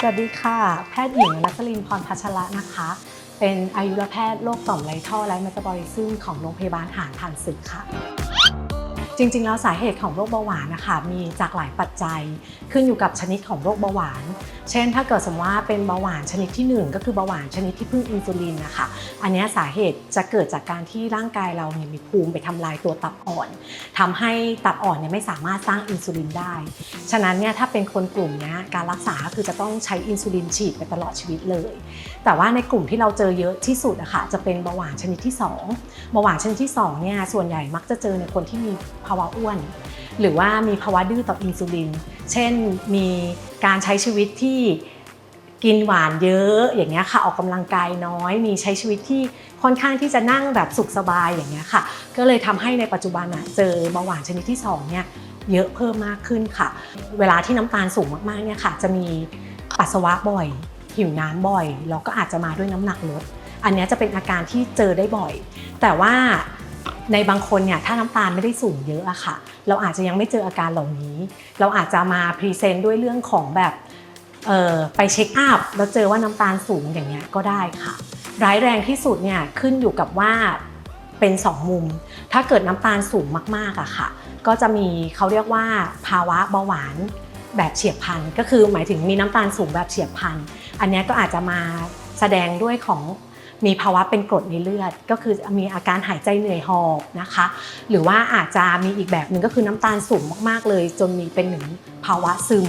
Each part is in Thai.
สวัสดีค่ะ แพทย์หญิงนัสลินพรพัชระนะคะ เป็นอายุรแพทย์โรคต่อมไรท่อและเมตาบอลิซึมของโรงพยาบาลหานผ่านศึกค่ะ จริงๆ แล้วสาเหตุของโรคเบาหวานนะคะมีจากหลายปัจจัยขึ้นอยู่กับชนิดของโรคเบาหวาน เช่น ถ้าเกิดสมมติว่าเป็นเบาหวานชนิดที่ 1 ก็คือเบาหวานชนิดที่พึ่งอินซูลินนะคะ อันนี้สาเหตุจะเกิดจากการที่ร่างกายเราเนี่ยมีภูมิไปทำลายตัวตับอ่อนทำให้ตับอ่อนเนี่ยไม่สามารถสร้างอินซูลินได้ ฉะนั้นเนี่ยถ้าเป็นคนกลุ่มนี้การรักษาคือจะต้องใช้อินซูลินฉีดไปตลอดชีวิตเลย แต่ว่าในกลุ่มที่เราเจอเยอะที่สุดอะค่ะจะเป็นเบาหวานชนิดที่2เบาหวานชนิดที่2เนี่ยส่วนใหญ่มักจะเจอในคนที่มีภาวะอ้วน หรือว่ามีภาวะดื้อต่ออินซูลิน เช่นมีการใช้ชีวิตที่กินหวานเยอะอย่างเงี้ยค่ะออกกำลังกายน้อย มีใช้ชีวิตที่ค่อนข้างที่จะนั่งแบบสุขสบายอย่างเงี้ยค่ะ ก็เลยทำให้ในปัจจุบันอะเจอเบาหวานชนิดที่2เนี่ยเยอะเพิ่มมากขึ้นค่ะ เวลาที่น้ำตาลสูงมากๆเนี่ยค่ะ จะมีปัสสาวะบ่อย หิวน้ำบ่อยแล้วก็อาจจะมาด้วยน้ำหนักลด อันเนี้ยจะเป็นอาการที่เจอได้บ่อย แต่ว่า ในบางคนเนี่ยถ้าน้ำตาลไม่ได้สูงเยอะอะค่ะ เราอาจจะยังไม่เจออาการเหล่านี้ เราอาจจะมาพรีเซนต์ด้วยเรื่องของแบบไปเช็คอัพแล้วเจอว่าน้ำตาลสูงอย่างเงี้ยก็ได้ค่ะ ร้ายแรงที่สุดเนี่ยขึ้นอยู่กับว่าเป็นสองมุม ถ้าเกิดน้ำตาลสูงมากๆอะค่ะ ก็จะมีเขาเรียกว่าภาวะเบาหวานแบบเฉียบพลันก็คือหมายถึงมีน้ำตาลสูงแบบเฉียบพลัน อันนี้ก็อาจจะมาแสดงด้วยของ มีภาวะเป็นกรดในเลือด ก็คือมีอาการหายใจเหนื่อยหอบนะคะ หรือว่าอาจจะมีอีกแบบหนึ่งก็คือน้ำตาลสูงมากๆเลย จนมีเป็นหนึ่งภาวะซึม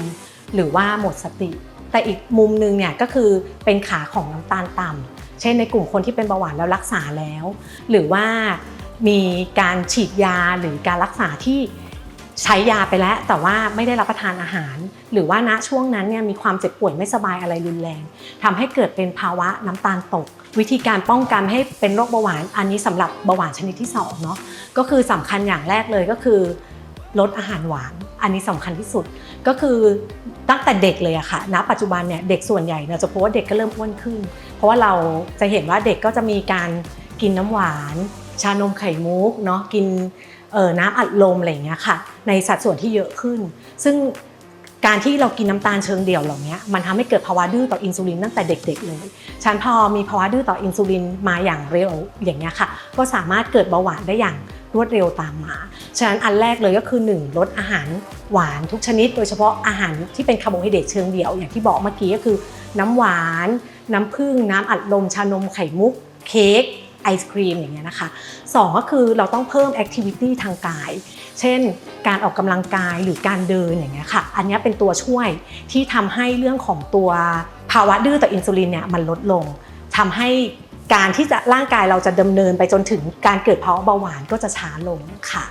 หรือว่าหมดสติ แต่อีกมุมหนึ่งเนี่ยก็คือเป็นขาของน้ำตาลต่ำเช่นในกลุ่มคนที่เป็นเบาหวานแล้วรักษาแล้ว หรือว่ามีการฉีดยาหรือการรักษาที่ ใช้ยาไปแล้วแต่ว่าไม่ได้รับประทานอาหาร หรือว่าณช่วงนั้นเนี่ยมีความเจ็บป่วยไม่สบายอะไรรุนแรงทำให้เกิดเป็นภาวะน้ำตาลตก วิธีการป้องกันให้เป็นโรคเบาหวานอันนี้สำหรับเบาหวานชนิดที่2เนาะก็คือสำคัญอย่างแรกเลยก็คือลดอาหารหวาน อันนี้สำคัญที่สุดก็คือตั้งแต่เด็กเลยอะค่ะณปัจจุบันเนี่ยเด็กส่วนใหญ่เราจะพบว่าเด็กก็เริ่มอ้วนขึ้น เพราะว่าเราจะเห็นว่าเด็กก็จะมีการกินน้ำหวาน ชานมไข่มุกเนาะกิน น้ำอัดลมอะไรอย่างเงี้ยค่ะ ในสัดส่วนที่เยอะขึ้น ซึ่งการที่เรากินน้ำตาลเชิงเดี่ยวเหล่านี้มันทำให้เกิดภาวะดื้อต่ออินซูลินตั้งแต่เด็ก ๆ เลย ฉันพอมีภาวะดื้อต่ออินซูลินมาอย่างเร็วอย่างเงี้ยค่ะ ก็สามารถเกิดเบาหวานได้อย่างรวดเร็วตามมา ฉะนั้นอันแรกเลยก็คือ 1 ลดอาหารหวานทุกชนิด โดยเฉพาะอาหารที่เป็นคาร์โบไฮเดรตเชิงเดี่ยว อย่างที่บอกเมื่อกี้ก็คือ น้ำหวาน น้ำผึ้งน้ำอัดลมชานมไข่มุก เค้ก ไอศครีมอย่างเงี้ยนะคะสองก็คือเราต้องเพิ่มแอคทิวิตี้ทางกาย เช่น การออกกำลังกายหรือการเดินอย่างเงี้ยค่ะ อันนี้เป็นตัวช่วยที่ทำให้เรื่องของตัวภาวะดื้อต่ออินซูลินเนี่ยมันลดลงทำให้การที่จะร่างกายเราจะดำเนินไปจนถึงการเกิดภาวะเบาหวานก็จะช้าลงค่ะ